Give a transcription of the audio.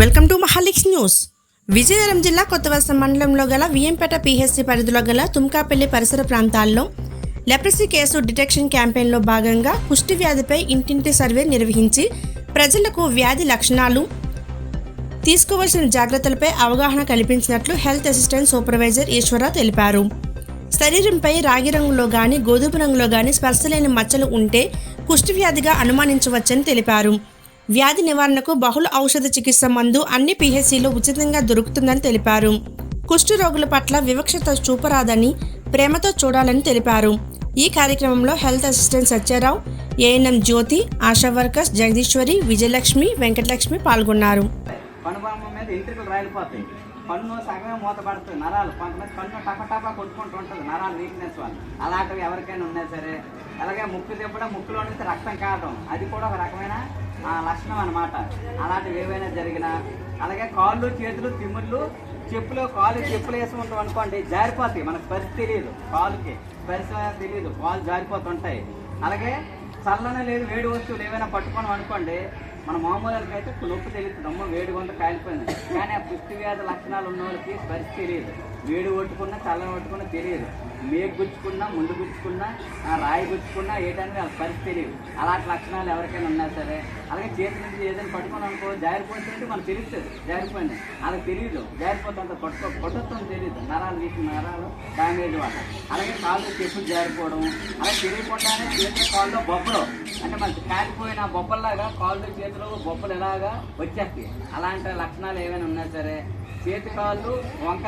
Welcome to మహలిక్స్ news. Vizianagaram జిల్లా కొత్తవలస మండలంలో గల విఎంపేట పిహెచ్సి పరిధిలో గల తుమ్కాపల్లి పరిసర ప్రాంతాల్లో లెప్రసీ కేసు డిటెక్షన్ క్యాంపెయిన్లో భాగంగా కుష్టి వ్యాధిపై ఇంటింటి సర్వే నిర్వహించి ప్రజలకు వ్యాధి లక్షణాలు తీసుకోవాల్సిన జాగ్రత్తలపై అవగాహన కల్పించినట్లు హెల్త్ అసిస్టెంట్ సూపర్వైజర్ ఈశ్వర తెలిపారు. శరీరంపై రాగి రంగులో గాని గోధుమ రంగులో గాని స్పర్శలేని మచ్చలు ఉంటే కుష్టి వ్యాధిగా అనుమానించవచ్చని తెలిపారు. వ్యాధి నివారణకు బహుళ ఔషధ చికిత్స మందు అన్ని పిహెచ్సిలో ఉచితంగా దొరుకుతుందని తెలిపారు. కుష్ఠరోగుల పట్ల వివక్షత చూపరాదని ప్రేమతో చూడాలని తెలిపారు. ఈ కార్యక్రమంలో health assistant Satyarao ANM Jyothi ASHA workers Jagadeeswari Vijayalakshmi Venkatalakshmi పాల్గొన్నారు. పన్ను సగమే మూత పడుతుంది నరాలు. కొంతమంది పన్ను టప టప కొట్టుకుంటూ ఉంటుంది నరాలు వీక్నెస్ వల్ల. అలాంటివి ఎవరికైనా ఉన్నా సరే అలాగే ముక్కు తిప్పడం ముక్కులో నుంచి రక్తం కావడం అది కూడా ఒక రకమైన లక్షణం అనమాట అలాంటివి ఏవైనా జరిగినా అలాగే కాళ్ళు చేతులు తిమ్ముళ్ళు చెప్పులు కాలు చెప్పులు వేసి ఉంటాం అనుకోండి జారిపోతాయి. మనకు స్పర్శ తెలియదు. కాలుకి స్పర్శ తెలియదు. కాలు జారిపోతుంటాయి. అలాగే చల్లన లేదు వేడి వస్తువులు ఏవైనా పట్టుకున్నాం అనుకోండి మన మామూలుకి అయితే నొప్పి తెలుస్తుంది అమ్మ వేడి కొంత కాలిపోయింది. కానీ ఆ పుష్టి వ్యాధి లక్షణాలు ఉన్న వాళ్ళకి పరిస్థితి తెలియదు. వేడి కొట్టుకున్నా చల్లని కొట్టుకున్నా తెలియదు. మేకు గుచ్చుకున్నా ముందు గుచ్చుకున్నా రాయి గుచ్చుకున్నా ఏటనేది వాళ్ళ పరిస్థితి తెలియదు. అలాంటి లక్షణాలు ఎవరికైనా ఉన్నా సరే అలాగే చేతి నుంచి ఏదైనా పట్టుకుని అనుకో జారిపోతుంటే మనకు తెలుస్తుంది. జారిపోయింది. అలా తెలియదు. జారిపోతుంది కొట్టుకో కొట్టొస్తుంది తెలియదు. నరాలు వీటి నరాలు డ్యామేజ్ వల్ల అలాగే కాళ్ళు చెప్పులు జారిపోవడం అలాగే తెలియకుండానే చేతిలో కాళ్ళలో బొబ్బలు అంటే మనకి కాలిపోయిన బొబ్బల్లాగా కాళ్ళు చేతిలో గొప్పలు ఎలాగా వచ్చేస్తాయి? అలాంటి లక్షణాలు ఏమైనా ఉన్నా సరే చేతి కాళ్ళు వంక